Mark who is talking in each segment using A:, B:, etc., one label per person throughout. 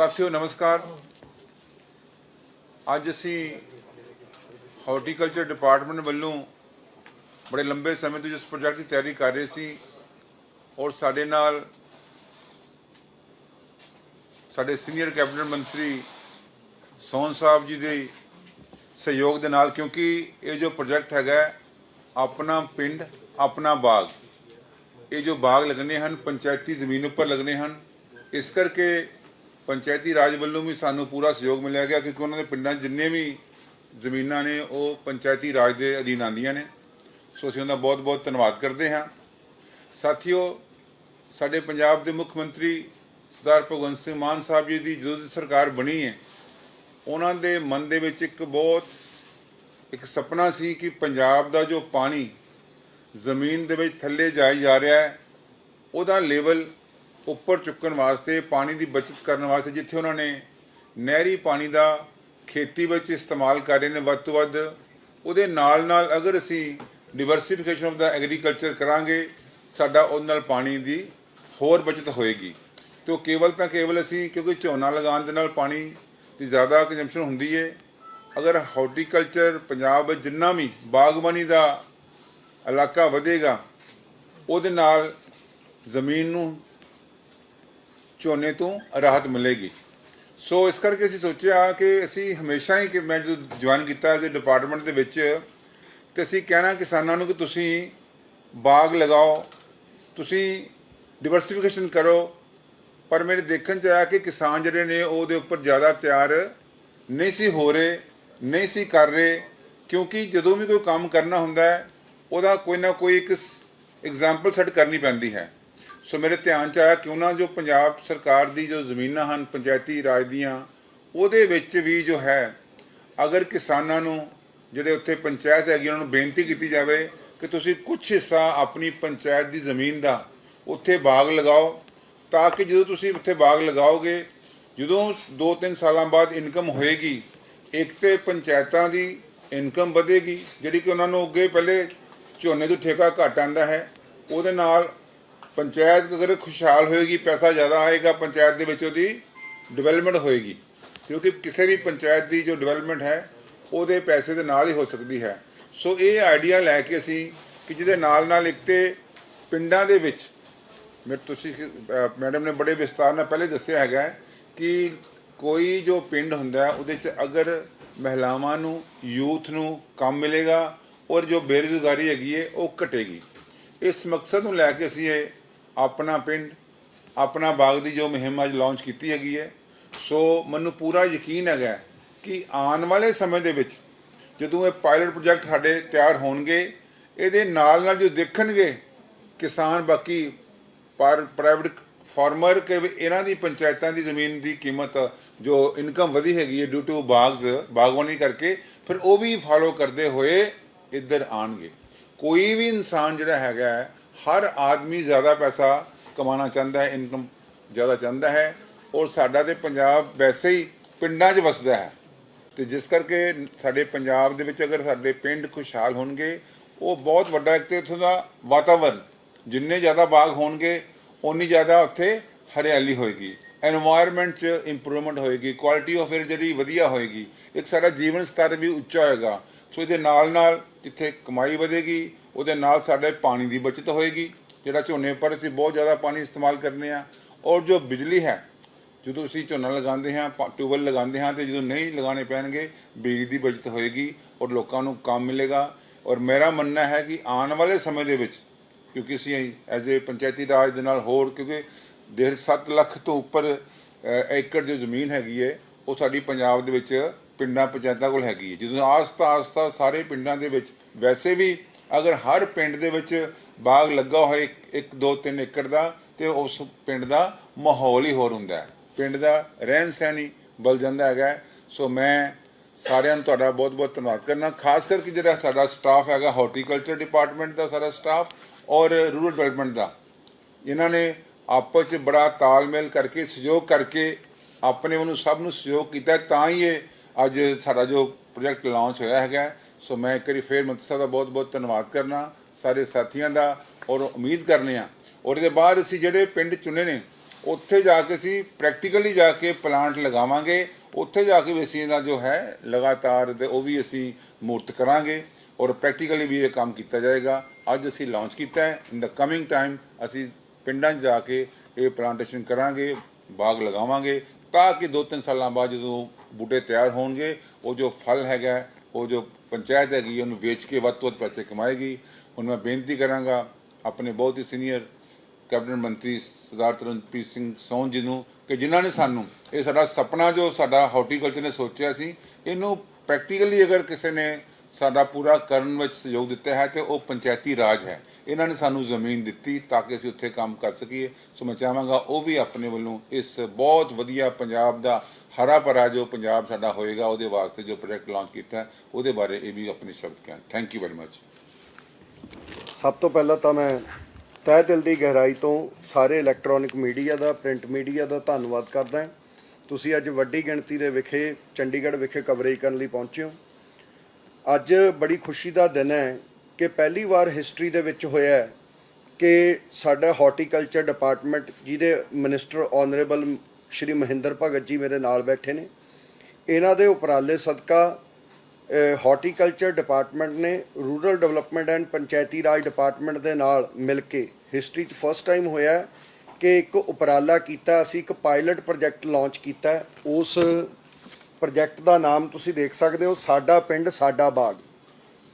A: ਸਾਥੀਓ, ਨਮਸਕਾਰ। ਅੱਜ ਅਸੀਂ ਹਾਰਟੀਕਲਚਰ ਡਿਪਾਰਟਮੈਂਟ ਵੱਲੋਂ ਬੜੇ ਲੰਬੇ ਸਮੇਂ ਤੋਂ ਜਿਸ ਪ੍ਰੋਜੈਕਟ ਦੀ ਤਿਆਰੀ ਕਰ ਰਹੇ ਸੀ ਔਰ ਸਾਡੇ ਨਾਲ ਸਾਡੇ ਸੀਨੀਅਰ ਕੈਬਨਿਟ ਮੰਤਰੀ ਸੋਹਨ ਸਾਹਿਬ ਜੀ ਦੇ ਸਹਿਯੋਗ ਦੇ ਨਾਲ, ਕਿਉਂਕਿ ਇਹ ਜੋ ਪ੍ਰੋਜੈਕਟ ਹੈਗਾ ਆਪਣਾ ਪਿੰਡ, ਆਪਣਾ ਬਾਗ, ਇਹ ਜੋ ਬਾਗ ਲੱਗਣੇ ਹਨ, ਪੰਚਾਇਤੀ ਜ਼ਮੀਨ ਉੱਪਰ ਲੱਗਣੇ ਹਨ, ਇਸ ਕਰਕੇ ਪੰਚਾਇਤੀ ਰਾਜ ਵੱਲੋਂ ਵੀ ਸਾਨੂੰ ਪੂਰਾ ਸਹਿਯੋਗ ਮਿਲਿਆ ਗਿਆ ਕਿਉਂਕਿ ਉਹਨਾਂ ਦੇ ਪਿੰਡਾਂ 'ਚ ਜਿੰਨੇ ਵੀ ਜ਼ਮੀਨਾਂ ਨੇ, ਉਹ ਪੰਚਾਇਤੀ ਰਾਜ ਦੇ ਅਧੀਨ ਆਉਂਦੀਆਂ ਨੇ। ਸੋ ਅਸੀਂ ਉਹਨਾਂ ਦਾ ਬਹੁਤ-ਬਹੁਤ ਧੰਨਵਾਦ ਕਰਦੇ ਹਾਂ। ਸਾਥੀਓ, ਸਾਡੇ ਪੰਜਾਬ ਦੇ ਮੁੱਖ ਮੰਤਰੀ ਸਰਦਾਰ ਭਗਵੰਤ ਸਿੰਘ ਮਾਨ ਸਾਹਿਬ ਜੀ ਦੀ ਜਦੋਂ ਦੀ ਸਰਕਾਰ ਬਣੀ ਹੈ, ਉਹਨਾਂ ਦੇ ਮਨ ਦੇ ਵਿੱਚ ਇੱਕ ਬਹੁਤ, ਇੱਕ ਸੁਪਨਾ ਸੀ ਕਿ ਪੰਜਾਬ ਦਾ ਜੋ ਪਾਣੀ ਜ਼ਮੀਨ ਦੇ ਵਿੱਚ ਥੱਲੇ ਜਾਈ ਜਾ ਰਿਹਾ ਹੈ, ਉਹਦਾ ਲੈਵਲ ਉੱਪਰ ਚੁੱਕਣ ਵਾਸਤੇ, ਪਾਣੀ ਦੀ ਬਚਤ ਕਰਨ ਵਾਸਤੇ, ਜਿੱਥੇ ਉਹਨਾਂ ਨੇ ਨਹਿਰੀ ਪਾਣੀ ਦਾ ਖੇਤੀ ਵਿੱਚ ਇਸਤੇਮਾਲ ਕਰ ਰਹੇ ਨੇ ਵੱਧ ਤੋਂ ਵੱਧ, ਉਹਦੇ ਨਾਲ ਨਾਲ ਅਗਰ ਅਸੀਂ ਡਿਵਰਸਿਫਿਕੇਸ਼ਨ ਆਫ ਦਾ ਐਗਰੀਕਲਚਰ ਕਰਾਂਗੇ, ਸਾਡਾ ਉਹਦੇ ਨਾਲ ਪਾਣੀ ਦੀ ਹੋਰ ਬਚਤ ਹੋਏਗੀ। ਤੇ ਉਹ ਕੇਵਲ ਤਾਂ ਕੇਵਲ ਅਸੀਂ, ਕਿਉਂਕਿ ਝੋਨਾ ਲਗਾਉਣ ਦੇ ਨਾਲ ਪਾਣੀ ਦੀ ਜ਼ਿਆਦਾ ਕੰਜ਼ੰਪਸ਼ਨ ਹੁੰਦੀ ਹੈ ਅਗਰ ਹਾਰਟੀਕਲਚਰ ਪੰਜਾਬ ਵਿੱਚ ਜਿੰਨਾ ਵੀ ਬਾਗਬਾਨੀ ਦਾ ਇਲਾਕਾ ਵਧੇਗਾ, ਉਹਦੇ ਨਾਲ ਜ਼ਮੀਨ ਨੂੰ ਝੋਨੇ ਤੋਂ ਰਾਹਤ ਮਿਲੇਗੀ। ਸੋ ਇਸ ਕਰਕੇ ਅਸੀਂ ਸੋਚਿਆ ਕਿ ਅਸੀਂ ਹਮੇਸ਼ਾ ਹੀ ਕਿ ਮੈਂ ਜਦੋਂ ਜੁਆਇਨ ਕੀਤਾ ਇਸ ਡਿਪਾਰਟਮੈਂਟ ਦੇ ਵਿੱਚ, ਤੇ ਅਸੀਂ ਕਹਿਣਾ ਕਿਸਾਨਾਂ ਨੂੰ ਕਿ ਤੁਸੀਂ ਬਾਗ ਲਗਾਓ, ਤੁਸੀਂ ਡਿਵਰਸਿਫਿਕੇਸ਼ਨ ਕਰੋ, ਪਰ ਮੇਰੇ ਦੇਖਣ ਚ ਆਇਆ ਕਿ ਕਿਸਾਨ ਜਿਹੜੇ ਨੇ ਉਹਦੇ ਉੱਪਰ ਜ਼ਿਆਦਾ ਤਿਆਰ ਨਹੀਂ ਸੀ ਹੋ ਰਹੇ, ਨਹੀਂ ਸੀ ਕਰ ਰਹੇ, ਕਿਉਂਕਿ ਜਦੋਂ ਵੀ ਕੋਈ ਕੰਮ ਕਰਨਾ ਹੁੰਦਾ ਹੈ, ਉਹਦਾ ਕੋਈ ਨਾ ਕੋਈ ਇੱਕ ਐਗਜ਼ਾਮਪਲ ਸੈੱਟ ਕਰਨੀ ਪੈਂਦੀ ਹੈ। ਸੋ ਮੇਰੇ ਧਿਆਨ ਚ ਆਇਆ ਕਿਉਂ ਨਾ ਜੋ ਪੰਜਾਬ ਸਰਕਾਰ ਦੀ ਜੋ ਜ਼ਮੀਨਾਂ ਹਨ, ਪੰਚਾਇਤੀ ਰਾਜ ਦੀਆਂ, ਉਹਦੇ ਵਿੱਚ ਵੀ ਜੋ ਹੈ, ਅਗਰ ਕਿਸਾਨਾਂ ਨੂੰ ਜਿਹੜੇ ਉੱਥੇ ਪੰਚਾਇਤ ਹੈਗੀ, ਉਹਨਾਂ ਨੂੰ ਬੇਨਤੀ ਕੀਤੀ ਜਾਵੇ ਕਿ ਤੁਸੀਂ ਕੁਝ ਹਿੱਸਾ ਆਪਣੀ ਪੰਚਾਇਤ ਦੀ ਜ਼ਮੀਨ ਦਾ ਉੱਥੇ ਬਾਗ ਲਗਾਓ, ਤਾਂ ਕਿ ਜਦੋਂ ਤੁਸੀਂ ਉੱਥੇ ਬਾਗ ਲਗਾਓਗੇ, ਜਦੋਂ 2-3 ਸਾਲਾਂ ਬਾਅਦ ਇਨਕਮ ਹੋਏਗੀ, ਇੱਕ ਤੇ ਪੰਚਾਇਤਾਂ ਦੀ ਇਨਕਮ ਵਧੇਗੀ, ਜਿਹੜੀ ਕਿ ਉਹਨਾਂ ਨੂੰ ਅੱਗੇ ਪਹਿਲੇ ਝੋਨੇ ਤੋਂ ਠੇਕਾ ਘੱਟ ਆਂਦਾ ਹੈ, ਉਹਦੇ ਨਾਲ ਪੰਚਾਇਤ ਅਗਰ ਖੁਸ਼ਹਾਲ ਹੋਏਗੀ, ਪੈਸਾ ਜ਼ਿਆਦਾ ਆਏਗਾ, ਪੰਚਾਇਤ ਦੇ ਵਿੱਚ ਉਹਦੀ ਡਿਵੈਲਪਮੈਂਟ ਹੋਏਗੀ। ਕਿਉਂਕਿ ਕਿਸੇ ਵੀ ਪੰਚਾਇਤ ਦੀ ਜੋ ਡਿਵੈਲਪਮੈਂਟ ਹੈ, ਉਹਦੇ ਪੈਸੇ ਦੇ ਨਾਲ ਹੀ ਹੋ ਸਕਦੀ ਹੈ। ਸੋ ਇਹ ਆਈਡੀਆ ਲੈ ਕੇ ਅਸੀਂ ਕਿ ਜਿਹਦੇ ਨਾਲ ਨਾਲ ਇੱਕ ਤੇ ਪਿੰਡਾਂ ਦੇ ਵਿੱਚ, ਮੈਂ ਤੁਸੀਂ ਮੈਡਮ ਨੇ ਬੜੇ ਵਿਸਤਾਰ ਨਾਲ ਪਹਿਲੇ ਦੱਸਿਆ ਹੈਗਾ ਕਿ ਕੋਈ ਜੋ ਪਿੰਡ ਹੁੰਦਾ, ਉਹਦੇ ਚ ਅਗਰ ਮਹਿਲਾਵਾਂ ਨੂੰ, ਯੂਥ ਨੂੰ ਕੰਮ ਮਿਲੇਗਾ ਔਰ ਜੋ ਬੇਰੁਜ਼ਗਾਰੀ ਹੈਗੀ ਹੈ, ਉਹ ਘਟੇਗੀ। ਇਸ ਮਕਸਦ ਨੂੰ ਲੈ ਕੇ ਅਸੀਂ ਇਹ ਆਪਣਾ ਪਿੰਡ, ਆਪਣਾ ਬਾਗ ਦੀ ਜੋ ਮੁਹਿੰਮ ਅੱਜ ਲਾਂਚ ਕੀਤੀ ਹੈਗੀ ਹੈ। ਸੋ ਮੈਨੂੰ ਪੂਰਾ ਯਕੀਨ ਹੈਗਾ ਕਿ ਆਉਣ ਵਾਲੇ ਸਮੇਂ ਦੇ ਵਿੱਚ ਜਦੋਂ ਇਹ ਪਾਇਲਟ ਪ੍ਰੋਜੈਕਟ ਸਾਡੇ ਤਿਆਰ ਹੋਣਗੇ, ਇਹਦੇ ਨਾਲ ਨਾਲ ਜੋ ਦੇਖਣਗੇ ਕਿਸਾਨ ਬਾਕੀ ਪਰ ਪ੍ਰਾਈਵੇਟ ਫਾਰਮਰ ਕਿ ਵੀ ਇਹਨਾਂ ਦੀ ਪੰਚਾਇਤਾਂ ਦੀ ਜ਼ਮੀਨ ਦੀ ਕੀਮਤ ਜੋ ਇਨਕਮ ਵਧੀ ਹੈਗੀ ਹੈ ਡਿਊ ਟੂ ਬਾਗਸ ਬਾਗਵਾਨੀ ਕਰਕੇ, ਫਿਰ ਉਹ ਵੀ ਫਾਲੋ ਕਰਦੇ ਹੋਏ ਇੱਧਰ ਆਣਗੇ ਕੋਈ ਵੀ ਇਨਸਾਨ ਜਿਹੜਾ ਹੈਗਾ ਹਰ ਆਦਮੀ ਜ਼ਿਆਦਾ ਪੈਸਾ ਕਮਾਉਣਾ ਚਾਹੁੰਦਾ ਹੈ ਇਨਕਮ ਜ਼ਿਆਦਾ ਚਾਹੁੰਦਾ ਹੈ ਔਰ ਸਾਡਾ ਤੇ ਪੰਜਾਬ ਵੈਸੇ ਹੀ ਪਿੰਡਾਂ 'ਚ ਵਸਦਾ ਹੈ। ਤੇ ਜਿਸ ਕਰਕੇ ਸਾਡੇ ਪੰਜਾਬ ਦੇ ਵਿੱਚ ਅਗਰ ਸਾਡੇ ਪਿੰਡ ਖੁਸ਼ਹਾਲ ਹੋਣਗੇ, ਉਹ ਬਹੁਤ ਵੱਡਾ ਇੱਕ ਤੇ ਉੱਥੋਂ ਦਾ ਵਾਤਾਵਰਨ ਜਿੰਨੇ ਜ਼ਿਆਦਾ ਬਾਗ ਹੋਣਗੇ ਉਨੀ ਜ਼ਿਆਦਾ ਉੱਥੇ ਹਰਿਆਲੀ ਹੋਏਗੀ। এনवायरमेंट 'ਚ ਇੰਪਰੂਵਮੈਂਟ ਹੋਏਗੀ ਕੁਆਲਿਟੀ ਆਫ ਏਅਰ ਜਿਹੜੀ ਵਧੀਆ ਹੋਏਗੀ, ਇੱਕ ਸਾਡਾ ਜੀਵਨ ਸਤਰ ਵੀ ਉੱਚਾ ਹੋਏਗਾ। ਸੋ ਇਹਦੇ ਨਾਲ ਨਾਲ ਜਿੱਥੇ ਕਮਾਈ ਵਧੇਗੀ ਉਹਦੇ ਨਾਲ ਸਾਡੇ ਪਾਣੀ ਦੀ ਬਚਤ ਹੋਏਗੀ, ਜਿਹੜਾ ਝੋਨੇ ਪਰ ਅਸੀਂ ਬਹੁਤ ਜ਼ਿਆਦਾ ਪਾਣੀ ਇਸਤੇਮਾਲ ਕਰਨੇ ਆ। ਔਰ ਜੋ ਬਿਜਲੀ ਹੈ, ਜਦੋਂ ਅਸੀਂ ਝੋਨਾ ਲਗਾਉਂਦੇ ਹਾਂ, ਪਾ- ਟਿਊਬਵੈੱਲ ਲਗਾਉਂਦੇ ਹਾਂ, ਤੇ ਜਦੋਂ ਨਹੀਂ ਲਗਾਉਣੇ ਪੈਣਗੇ, ਬਿਜਲੀ ਦੀ ਬਚਤ ਹੋਏਗੀ ਔਰ ਲੋਕਾਂ ਨੂੰ ਕੰਮ ਮਿਲੇਗਾ। ਔਰ ਮੇਰਾ ਮੰਨਣਾ ਹੈ ਕਿ ਆਉਣ ਵਾਲੇ ਸਮੇਂ ਦੇ ਵਿੱਚ, ਕਿਉਂਕਿ ਅਸੀਂ ਐਜ਼ ਏ ਪੰਚਾਇਤੀ ਰਾਜ ਦੇ ਨਾਲ ਹੋਰ, ਕਿਉਂਕਿ ਡੇਢ 7 ਲੱਖ ਤੋਂ ਉੱਪਰ ਏਕੜ ਜੋ ਜ਼ਮੀਨ ਹੈਗੀ ਹੈ ਉਹ ਸਾਡੀ ਪੰਜਾਬ ਦੇ ਵਿੱਚ ਪਿੰਡਾਂ ਪੰਚਾਇਤਾਂ ਕੋਲ ਹੈਗੀ ਹੈ ਜਦੋਂ ਆਸਤਾ ਆਸਤਾ ਸਾਰੇ ਪਿੰਡਾਂ ਦੇ ਵਿੱਚ ਵੈਸੇ ਵੀ ਅਗਰ ਹਰ ਪਿੰਡ ਦੇ ਵਿੱਚ ਬਾਗ ਲੱਗਾ ਹੋਏ 1 2 3 ਏਕੜ ਦਾ, ਤੇ ਉਸ ਪਿੰਡ ਦਾ ਮਾਹੌਲ ਹੀ ਹੋਰ ਹੁੰਦਾ ਹੈ। ਪਿੰਡ ਦਾ ਰਹਿਣ ਸਹਿਣ ਹੀ ਬਲ ਜਾਂਦਾ ਹੈਗਾ ਸੋ ਮੈਂ ਸਾਰਿਆਂ ਨੂੰ ਤੁਹਾਡਾ ਬਹੁਤ ਬਹੁਤ ਧੰਨਵਾਦ ਕਰਨਾ। ਖਾਸ ਕਰਕੇ ਜਿਹੜਾ ਸਾਡਾ ਸਟਾਫ ਹੈਗਾ ਹਾਰਟੀਕਲਚਰ ਡਿਪਾਰਟਮੈਂਟ ਦਾ ਸਾਰਾ ਸਟਾਫ ਔਰ ਰੂਰਲ ਡਿਵੈਲਪਮੈਂਟ ਦਾ, ਇਹਨਾਂ ਨੇ ਆਪਸ ਵਿੱਚ ਬੜਾ ਤਾਲਮੇਲ ਕਰਕੇ, ਸਹਿਯੋਗ ਕਰਕੇ ਆਪਣੇ ਵੱਲੋਂ ਸਭ ਨੂੰ ਸਹਿਯੋਗ ਕੀਤਾ ਤਾਂ ਹੀ ਇਹ ਅੱਜ ਸਾਡਾ ਜੋ ਪ੍ਰੋਜੈਕਟ ਲਾਂਚ ਹੋਇਆ ਹੈਗਾ ਸੋ ਮੈਂ ਇੱਕ ਵਾਰੀ ਫੇਰ ਮੰਤਰੀ ਸਾਹਿਬ ਦਾ ਬਹੁਤ ਬਹੁਤ ਧੰਨਵਾਦ ਕਰਨਾ ਸਾਰੇ ਸਾਥੀਆਂ ਦਾ ਔਰ ਉਮੀਦ ਕਰਨੇ ਆ ਔਰ ਇਹਦੇ ਬਾਅਦ ਅਸੀਂ ਜਿਹੜੇ ਪਿੰਡ ਚੁਣੇ ਨੇ ਉੱਥੇ ਜਾ ਕੇ ਅਸੀਂ ਪ੍ਰੈਕਟੀਕਲੀ ਜਾ ਕੇ ਪਲਾਂਟ ਲਗਾਵਾਂਗੇ ਉੱਥੇ ਜਾ ਕੇ ਵੀ ਅਸੀਂ ਇਹਦਾ ਜੋ ਹੈ ਲਗਾਤਾਰ ਤੇ ਉਹ ਵੀ ਅਸੀਂ ਮੂਰਤ ਕਰਾਂਗੇ ਔਰ ਪ੍ਰੈਕਟੀਕਲੀ ਵੀ ਇਹ ਕੰਮ ਕੀਤਾ ਜਾਏਗਾ ਅੱਜ ਅਸੀਂ ਲਾਂਚ ਕੀਤਾ ਹੈ ਇਨ ਦਾ ਕਮਿੰਗ ਟਾਈਮ ਅਸੀਂ ਪਿੰਡਾਂ 'ਚ ਜਾ ਕੇ ਇਹ ਪਲਾਂਟੇਸ਼ਨ ਕਰਾਂਗੇ ਬਾਗ ਲਗਾਵਾਂਗੇ ਤਾਂ ਕਿ 2-3 ਸਾਲਾਂ ਬਾਅਦ ਜਦੋਂ ਬੂਟੇ ਤਿਆਰ ਹੋਣਗੇ ਉਹ ਜੋ ਫਲ ਹੈਗਾ ਉਹ ਜੋ ਪੰਚਾਇਤ ਹੈਗੀ, ਉਹਨੂੰ ਵੇਚ ਕੇ ਵੱਧ ਤੋਂ ਵੱਧ ਪੈਸੇ ਕਮਾਏਗੀ। ਹੁਣ ਮੈਂ ਬੇਨਤੀ ਕਰਾਂਗਾ ਆਪਣੇ ਬਹੁਤ ਹੀ ਸੀਨੀਅਰ ਕੈਬਨਿਟ ਮੰਤਰੀ ਸਰਦਾਰ ਤਰਨਪ੍ਰੀਤ ਸਿੰਘ ਸੋਨ ਜੀ ਨੂੰ ਕਿ ਜਿਨ੍ਹਾਂ ਨੇ ਸਾਨੂੰ ਇਹ ਸਾਡਾ ਸੁਪਨਾ ਜੋ ਸਾਡਾ ਹਾਰਟੀਕਲਚਰ ਨੇ ਸੋਚਿਆ ਸੀ, ਇਹਨੂੰ ਪ੍ਰੈਕਟੀਕਲੀ ਅਗਰ ਕਿਸੇ ਨੇ ਸਾਡਾ ਪੂਰਾ ਕਰਨ ਵਿੱਚ ਸਹਿਯੋਗ ਦਿੱਤਾ ਹੈ ਤੇ ਉਹ ਪੰਚਾਇਤੀ ਰਾਜ ਹੈ। ਇਹਨਾਂ ਨੇ ਸਾਨੂੰ ਜ਼ਮੀਨ ਦਿੱਤੀ ਤਾਂ ਕਿ ਅਸੀਂ ਉੱਥੇ ਕੰਮ ਕਰ ਸਕੀਏ। ਸੋ ਮੈਂ ਚਾਹਾਂਗਾ ਉਹ ਵੀ ਆਪਣੇ ਵੱਲੋਂ ਇਸ ਬਹੁਤ ਵਧੀਆ ਪੰਜਾਬ ਦਾ ਹਰਾ ਭਰਾ ਜੋ ਪੰਜਾਬ ਸਾਡਾ ਹੋਏਗਾ, ਉਹਦੇ ਵਾਸਤੇ ਜੋ ਪ੍ਰੋਜੈਕਟ ਲਾਂਚ ਕੀਤਾ ਉਹਦੇ ਬਾਰੇ ਇਹ ਵੀ ਆਪਣੇ ਸ਼ਬਦ ਕਹਿਣ। ਥੈਂਕ ਯੂ ਵੈਰੀ ਮੱਚ
B: ਸਭ ਤੋਂ ਪਹਿਲਾਂ ਤਾਂ ਮੈਂ ਤਹਿ ਦਿਲ ਦੀ ਗਹਿਰਾਈ ਤੋਂ ਸਾਰੇ ਇਲੈਕਟ੍ਰੋਨਿਕ ਮੀਡੀਆ ਦਾ ਪ੍ਰਿੰਟ ਮੀਡੀਆ ਦਾ ਧੰਨਵਾਦ ਕਰਦਾ ਹਾਂ। ਤੁਸੀਂ ਅੱਜ ਵੱਡੀ ਗਿਣਤੀ ਦੇ ਵਿਖੇ, ਚੰਡੀਗੜ੍ਹ ਵਿਖੇ ਕਵਰੇਜ ਕਰਨ ਲਈ ਪਹੁੰਚੇ ਹੋ। ਅੱਜ ਬੜੀ ਖੁਸ਼ੀ ਦਾ ਦਿਨ ਹੈ ਕਿ ਪਹਿਲੀ ਵਾਰ ਹਿਸਟਰੀ ਦੇ ਵਿੱਚ ਹੋਇਆ ਹੈ ਕਿ ਸਾਡਾ ਹਾਰਟੀਕਲਚਰ ਡਿਪਾਰਟਮੈਂਟ ਜਿਹਦੇ ਮਿਨਿਸਟਰ ਆਨਰੇਬਲ ਸ਼੍ਰੀ ਮਹਿੰਦਰ ਭਗਤ ਜੀ ਮੇਰੇ ਨਾਲ ਬੈਠੇ ਨੇ, ਇਹਨਾਂ ਦੇ ਉਪਰਾਲੇ ਸਦਕਾ ਹਾਰਟੀਕਲਚਰ ਡਿਪਾਰਟਮੈਂਟ ਨੇ rural development and Panchayati Raj department ਦੇ ਨਾਲ ਮਿਲ ਕੇ ਹਿਸਟਰੀ 'ਚ ਫਸਟ ਟਾਈਮ ਹੋਇਆ ਕਿ ਇੱਕ ਉਪਰਾਲਾ ਕੀਤਾ, ਅਸੀਂ ਇੱਕ ਪਾਇਲਟ ਪ੍ਰੋਜੈਕਟ ਲਾਂਚ ਕੀਤਾ ਉਸ ਪ੍ਰੋਜੈਕਟ ਦਾ ਨਾਮ ਤੁਸੀਂ ਦੇਖ ਸਕਦੇ ਹੋ, ਸਾਡਾ ਪਿੰਡ ਸਾਡਾ ਬਾਗ।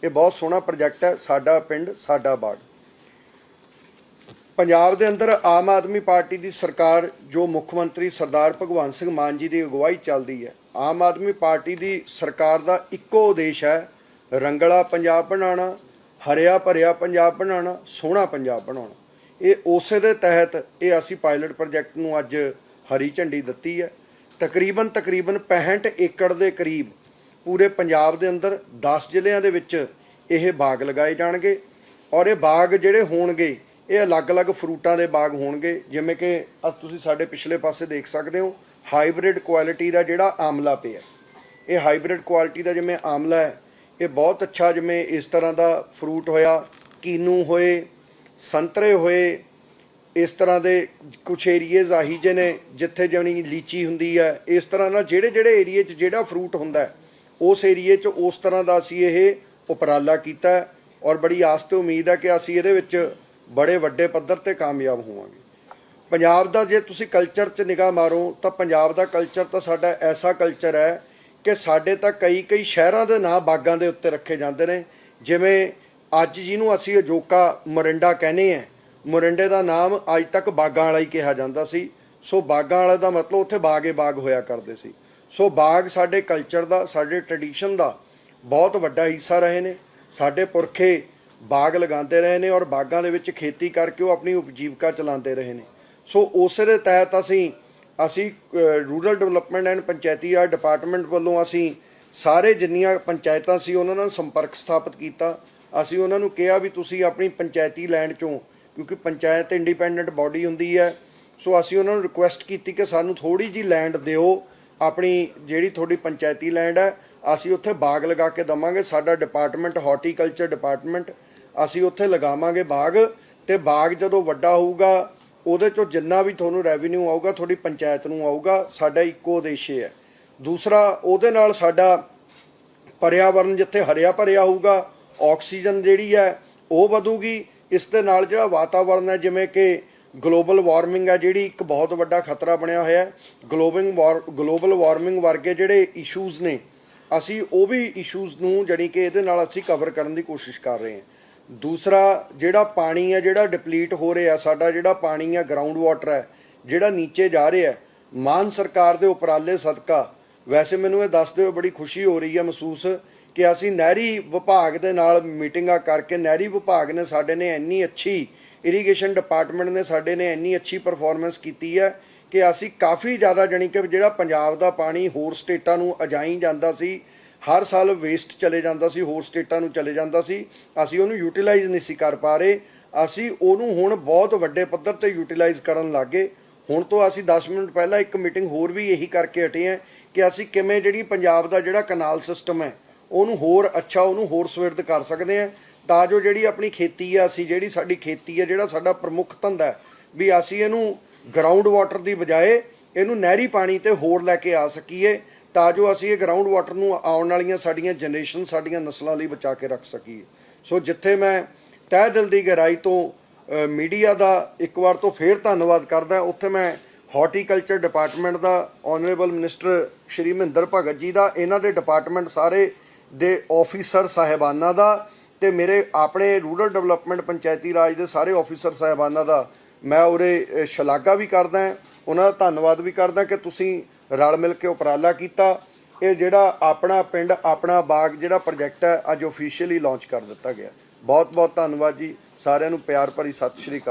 B: ਇਹ ਬਹੁਤ ਸੋਹਣਾ ਪ੍ਰੋਜੈਕਟ ਹੈ, ਸਾਡਾ ਪਿੰਡ, ਸਾਡਾ ਬਾਗ। ਪੰਜਾਬ ਦੇ ਅੰਦਰ ਆਮ ਆਦਮੀ ਪਾਰਟੀ ਦੀ ਸਰਕਾਰ, ਜੋ ਮੁੱਖ ਮੰਤਰੀ ਸਰਦਾਰ ਭਗਵੰਤ ਸਿੰਘ ਮਾਨ ਜੀ ਦੀ ਅਗਵਾਈ ਚੱਲਦੀ ਹੈ, ਆਮ ਆਦਮੀ ਪਾਰਟੀ ਦੀ ਸਰਕਾਰ ਦਾ ਇੱਕੋ ਉਦੇਸ਼ ਹੈ, ਰੰਗਲਾ ਪੰਜਾਬ ਬਣਾਉਣਾ, ਹਰਿਆ ਭਰਿਆ ਪੰਜਾਬ ਬਣਾਉਣਾ, ਸੋਹਣਾ ਪੰਜਾਬ ਬਣਾਉਣਾ। ਇਹ ਉਸੇ ਦੇ ਤਹਿਤ ਇਹ ਅਸੀਂ ਪਾਇਲਟ ਪ੍ਰੋਜੈਕਟ ਨੂੰ ਅੱਜ ਹਰੀ ਝੰਡੀ ਦਿੱਤੀ ਹੈ। ਤਕਰੀਬਨ ਤਕਰੀਬਨ 65 ਏਕੜ ਦੇ ਕਰੀਬ ਪੂਰੇ ਪੰਜਾਬ ਦੇ ਅੰਦਰ 10 ਜ਼ਿਲ੍ਹਿਆਂ ਦੇ ਵਿੱਚ ਇਹ ਬਾਗ ਲਗਾਏ ਜਾਣਗੇ। ਔਰ ਇਹ ਬਾਗ ਜਿਹੜੇ ਹੋਣਗੇ, ਇਹ ਅਲੱਗ-ਅਲੱਗ ਫਰੂਟਾਂ ਦੇ ਬਾਗ ਹੋਣਗੇ। ਜਿਵੇਂ ਕਿ ਅੱਜ ਤੁਸੀਂ ਸਾਡੇ ਪਿਛਲੇ ਪਾਸੇ ਦੇਖ ਸਕਦੇ ਹੋ, ਹਾਈਬ੍ਰਿਡ ਕੁਆਲਿਟੀ ਦਾ ਜਿਹੜਾ ਆਮਲਾ ਪਿਆ। ਇਹ ਹਾਈਬ੍ਰਿਡ ਕੁਆਲਿਟੀ ਦਾ ਜਿਵੇਂ ਆਮਲਾ ਹੈ, ਇਹ ਬਹੁਤ ਅੱਛਾ ਜਿਵੇਂ ਇਸ ਤਰ੍ਹਾਂ ਦਾ ਫਰੂਟ ਹੋਇਆ, ਕੀਨੂ ਹੋਏ, ਸੰਤਰੇ ਹੋਏ, ਇਸ ਤਰ੍ਹਾਂ ਦੇ ਕੁਝ ਏਰੀਏਜ਼ ਆਹੀ ਜਿਹੇ ਨੇ ਜਿੱਥੇ ਜਣੀ ਲੀਚੀ ਹੁੰਦੀ ਹੈ। ਇਸ ਤਰ੍ਹਾਂ ਨਾਲ ਜਿਹੜੇ ਜਿਹੜੇ ਏਰੀਏ 'ਚ ਜਿਹੜਾ ਫਰੂਟ ਹੁੰਦਾ ਹੈ ਉਸ ਏਰੀਏ 'ਚ ਉਸ ਤਰ੍ਹਾਂ ਦਾ ਅਸੀਂ ਇਹ ਉਪਰਾਲਾ ਕੀਤਾ ਔਰ ਬੜੀ ਆਸ ਤੇ ਉਮੀਦ ਹੈ ਕਿ ਅਸੀਂ ਇਹਦੇ ਵਿੱਚ ਬੜੇ ਵੱਡੇ ਪੱਧਰ ਤੇ ਕਾਮਯਾਬ ਹੋਵਾਂਗੇ। ਪੰਜਾਬ ਦਾ ਜੇ ਤੁਸੀਂ ਕਲਚਰ 'ਚ ਨਿਗਾਹ ਮਾਰੋ ਤਾਂ ਪੰਜਾਬ ਦਾ ਕਲਚਰ ਤਾਂ ਸਾਡਾ ਐਸਾ ਕਲਚਰ ਹੈ ਕਿ ਸਾਡੇ ਤਾਂ ਕਈ ਕਈ ਸ਼ਹਿਰਾਂ ਦੇ ਨਾਂ ਬਾਗਾਂ ਦੇ ਉੱਤੇ ਰੱਖੇ ਜਾਂਦੇ ਨੇ। ਜਿਵੇਂ ਅੱਜ ਜਿਹਨੂੰ ਅਸੀਂ ਅਜੋਕਾ ਮੋਰਿੰਡਾ ਕਹਿੰਦੇ ਆ ਮੋਰਿੰਡੇ ਦਾ ਨਾਮ ਅੱਜ ਤੱਕ ਬਾਗਾਂ ਵਾਲਾ ਹੀ ਕਿਹਾ ਜਾਂਦਾ ਸੀ। ਸੋ ਬਾਗਾਂ ਵਾਲਾ ਦਾ ਮਤਲਬ ਉੱਥੇ ਬਾਗੇ ਬਾਗ ਹੋਇਆ ਕਰਦੇ ਸੀ। ਸੋ ਬਾਗ ਸਾਡੇ ਕਲਚਰ ਦਾ, ਸਾਡੇ ਟ੍ਰੈਡੀਸ਼ਨ ਦਾ ਬਹੁਤ ਵੱਡਾ ਹਿੱਸਾ ਰਹੇ ਨੇ। ਸਾਡੇ ਪੁਰਖੇ ਬਾਗ ਲਗਾਉਂਦੇ ਰਹੇ ਨੇ ਔਰ ਬਾਗਾਂ ਦੇ ਵਿੱਚ ਖੇਤੀ ਕਰਕੇ ਉਹ ਆਪਣੀ ਉਪਜੀਵਕਾ ਚਲਾਉਂਦੇ ਰਹੇ ਨੇ। ਸੋ ਉਸੇ ਦੇ ਤਹਿਤ ਅਸੀਂ ਅਸੀਂ rural development and Panchayati Raj department ਵੱਲੋਂ ਅਸੀਂ ਸਾਰੇ ਜਿੰਨੀਆਂ ਪੰਚਾਇਤਾਂ ਸੀ ਉਹਨਾਂ ਨਾਲ ਸੰਪਰਕ ਸਥਾਪਿਤ ਕੀਤਾ। ਅਸੀਂ ਉਹਨਾਂ ਨੂੰ ਕਿਹਾ ਵੀ ਤੁਸੀਂ ਆਪਣੀ ਪੰਚਾਇਤੀ ਲੈਂਡ ਚੋਂ, ਕਿਉਂਕਿ ਪੰਚਾਇਤ ਇੰਡੀਪੈਂਡੈਂਟ ਬਾਡੀ ਹੁੰਦੀ ਹੈ। ਸੋ ਅਸੀਂ ਉਹਨਾਂ ਨੂੰ ਰਿਕੁਐਸਟ ਕੀਤੀ ਕਿ ਸਾਨੂੰ ਥੋੜੀ ਜੀ ਲੈਂਡ ਦਿਓ ਆਪਣੀ ਜਿਹੜੀ ਤੁਹਾਡੀ ਪੰਚਾਇਤੀ ਲੈਂਡ ਹੈ ਅਸੀਂ ਉੱਥੇ ਬਾਗ ਲਗਾ ਕੇ ਦਵਾਂਗੇ। ਸਾਡਾ ਡਿਪਾਰਟਮੈਂਟ ਹਾਰਟੀਕਲਚਰ ਡਿਪਾਰਟਮੈਂਟ ਅਸੀਂ ਉੱਥੇ ਲਗਾਵਾਂਗੇ ਬਾਗ। ਤੇ ਬਾਗ ਜਦੋਂ ਵੱਡਾ ਹੋਊਗਾ, ਉਹਦੇ ਚੋਂ ਜਿੰਨਾ ਵੀ ਤੁਹਾਨੂੰ ਰੈਵਨਿਊ ਆਊਗਾ, ਤੁਹਾਡੀ ਪੰਚਾਇਤ ਨੂੰ ਆਊਗਾ, ਸਾਡਾ ਇੱਕੋ ਉਦੇਸ਼ ਹੈ। ਦੂਸਰਾ, ਉਹਦੇ ਨਾਲ ਸਾਡਾ ਪਰਿਆਵਰਨ ਜਿੱਥੇ ਹਰਿਆ ਭਰਿਆ ਹੋਊਗਾ, ਆਕਸੀਜਨ ਜਿਹੜੀ ਹੈ, ਉਹ ਵਧੂਗੀ। ਇਸ ਦੇ ਨਾਲ ਜਿਹੜਾ ਵਾਤਾਵਰਨ ਹੈ, ਜਿਵੇਂ ਕਿ ਗਲੋਬਲ ਵਾਰਮਿੰਗ ਆ ਜਿਹੜੀ ਇੱਕ ਬਹੁਤ ਵੱਡਾ ਖਤਰਾ ਬਣਿਆ ਹੋਇਆ ਹੈ। ਗਲੋਬਿੰਗ ਗਲੋਬਲ ਵਾਰਮਿੰਗ ਵਰਗੇ ਜਿਹੜੇ ਇਸ਼ੂਜ਼ ਨੇ, ਅਸੀਂ ਉਹ ਵੀ ਇਸ਼ੂਜ਼ ਨੂੰ ਜਾਣੀ ਕਿ ਇਹਦੇ ਨਾਲ ਅਸੀਂ ਕਵਰ ਕਰਨ ਦੀ ਕੋਸ਼ਿਸ਼ ਕਰ ਰਹੇ ਹਾਂ। ਦੂਸਰਾ, ਜਿਹੜਾ ਪਾਣੀ ਹੈ ਜਿਹੜਾ ਡਿਪਲੀਟ ਹੋ ਰਿਹਾ, ਸਾਡਾ ਜਿਹੜਾ ਪਾਣੀ ਹੈ ਗਰਾਊਂਡ ਵਾਟਰ ਹੈ ਜਿਹੜਾ ਨੀਚੇ ਜਾ ਰਿਹਾ, ਮਾਨ ਸਰਕਾਰ ਦੇ ਉਪਰਾਲੇ ਸਦਕਾ, ਵੈਸੇ ਮੈਨੂੰ ਇਹ ਦੱਸਦੇ ਹੋਏ ਬੜੀ ਖੁਸ਼ੀ ਹੋ ਰਹੀ ਹੈ ਮਹਿਸੂਸ ਕਿ ਅਸੀਂ ਨਹਿਰੀ ਵਿਭਾਗ ਦੇ ਨਾਲ ਮੀਟਿੰਗਾਂ ਕਰਕੇ, ਨਹਿਰੀ ਵਿਭਾਗ ਨੇ ਸਾਡੇ ਨੇ ਇੰਨੀ ਅੱਛੀ ਇਰੀਗੇਸ਼ਨ ਡਿਪਾਰਟਮੈਂਟ ਨੇ ਸਾਡੇ ਨੇ ਇੰਨੀ ਅੱਛੀ ਪਰਫਾਰਮੈਂਸ ਕੀਤੀ ਹੈ ਕਿ ਅਸੀਂ ਕਾਫੀ ਜ਼ਿਆਦਾ ਜਾਣੀ ਕਿ ਜਿਹੜਾ ਪੰਜਾਬ ਦਾ ਪਾਣੀ ਹੋਰ ਸਟੇਟਾਂ ਨੂੰ ਅਜਾਈ ਜਾਂਦਾ ਸੀ, ਹਰ ਸਾਲ ਵੇਸਟ ਚਲੇ ਜਾਂਦਾ ਸੀ, ਹੋਰ ਸਟੇਟਾਂ ਨੂੰ ਚਲੇ ਜਾਂਦਾ ਸੀ, ਅਸੀਂ ਉਹਨੂੰ ਯੂਟਿਲਾਈਜ਼ ਨਹੀਂ ਸੀ ਕਰ ਪਾ ਰਹੇ, ਅਸੀਂ ਉਹਨੂੰ ਹੁਣ ਬਹੁਤ ਵੱਡੇ ਪੱਧਰ ਤੇ ਯੂਟਿਲਾਈਜ਼ ਕਰਨ ਲੱਗੇ। ਹੁਣ ਤੋਂ ਅਸੀਂ 10 ਮਿੰਟ ਪਹਿਲਾਂ ਇੱਕ ਮੀਟਿੰਗ ਹੋਰ ਵੀ ਇਹੀ ਕਰਕੇ ਹਟੇ ਹਾਂ ਕਿ ਅਸੀਂ ਕਿਵੇਂ ਜਿਹੜੀ ਪੰਜਾਬ ਦਾ ਜਿਹੜਾ ਕਨਾਲ ਸਿਸਟਮ ਹੈ, ਉਹਨੂੰ ਹੋਰ ਅੱਛਾ, ਉਹਨੂੰ ਹੋਰ ਸਵਿਰਦ ਕਰ ਸਕਦੇ ਹਾਂ। ਤਾਂ ਜੋ ਜਿਹੜੀ ਆਪਣੀ ਖੇਤੀ ਆ, ਅਸੀਂ ਜਿਹੜੀ ਸਾਡੀ ਖੇਤੀ ਹੈ ਜਿਹੜਾ ਸਾਡਾ ਪ੍ਰਮੁੱਖ ਧੰਦਾ ਵੀ ਅਸੀਂ ਇਹਨੂੰ ਗਰਾਊਂਡ ਵਾਟਰ ਦੀ ਬਜਾਏ ਇਹਨੂੰ ਨਹਿਰੀ ਪਾਣੀ ਤੇ ਹੋਰ ਲੈ ਕੇ ਆ ਸਕੀਏ, ਤਾਂ ਜੋ ਅਸੀਂ ਇਹ ਗਰਾਊਂਡ ਵਾਟਰ ਨੂੰ ਆਉਣ ਵਾਲੀਆਂ ਸਾਡੀਆਂ ਜਨਰੇਸ਼ਨ ਸਾਡੀਆਂ ਨਸਲਾਂ ਲਈ ਬਚਾ ਕੇ ਰੱਖ ਸਕੀਏ। ਸੋ ਜਿੱਥੇ ਮੈਂ ਤਹਿ ਦਿਲ ਦੀ ਗਹਿਰਾਈ ਤੋਂ ਮੀਡੀਆ ਦਾ ਇੱਕ ਵਾਰ ਤੋਂ ਫੇਰ ਧੰਨਵਾਦ ਕਰਦਾ, ਉੱਥੇ ਮੈਂ ਹਾਰਟੀਕਲਚਰ ਡਿਪਾਰਟਮੈਂਟ ਦਾ ਆਨਰੇਬਲ ਮਿਨਿਸਟਰ ਸ਼੍ਰੀ ਮਹਿੰਦਰ ਭਗਤ ਜੀ ਦਾ, ਇਹਨਾਂ ਦੇ ਡਿਪਾਰਟਮੈਂਟ ਸਾਰੇ ਦੇ ਆਫੀਸਰ ਸਾਹਿਬਾਨਾਂ ਦਾ ਤੇ ਮੇਰੇ ਆਪਣੇ ਰੂਰਲ ਡਿਵੈਲਪਮੈਂਟ ਪੰਚਾਇਤੀ ਰਾਜ ਦੇ ਸਾਰੇ ਆਫੀਸਰ ਸਾਹਿਬਾਨਾਂ ਦਾ ਮੈਂ ਉਰੇ ਸ਼ਲਾਘਾ ਵੀ ਕਰਦਾ ਉਹਨਾਂ ਦਾ ਧੰਨਵਾਦ ਵੀ ਕਰਦਾ ਕਿ ਤੁਸੀਂ ਰਲ ਮਿਲ ਕੇ ਉਪਰਾਲਾ ਕੀਤਾ। ਇਹ ਜਿਹੜਾ ਆਪਣਾ ਪਿੰਡ, ਆਪਣਾ ਬਾਗ, ਜਿਹੜਾ ਪ੍ਰੋਜੈਕਟ ਹੈ, ਅੱਜ ਆਫੀਸ਼ੀਅਲੀ ਲਾਂਚ ਕਰ ਦਿੱਤਾ ਗਿਆ। ਬਹੁਤ ਬਹੁਤ ਧੰਨਵਾਦ ਜੀ। ਸਾਰਿਆਂ ਨੂੰ ਪਿਆਰ ਭਰੀ ਸਤਿ ਸ਼੍ਰੀ ਅਕਾਲ।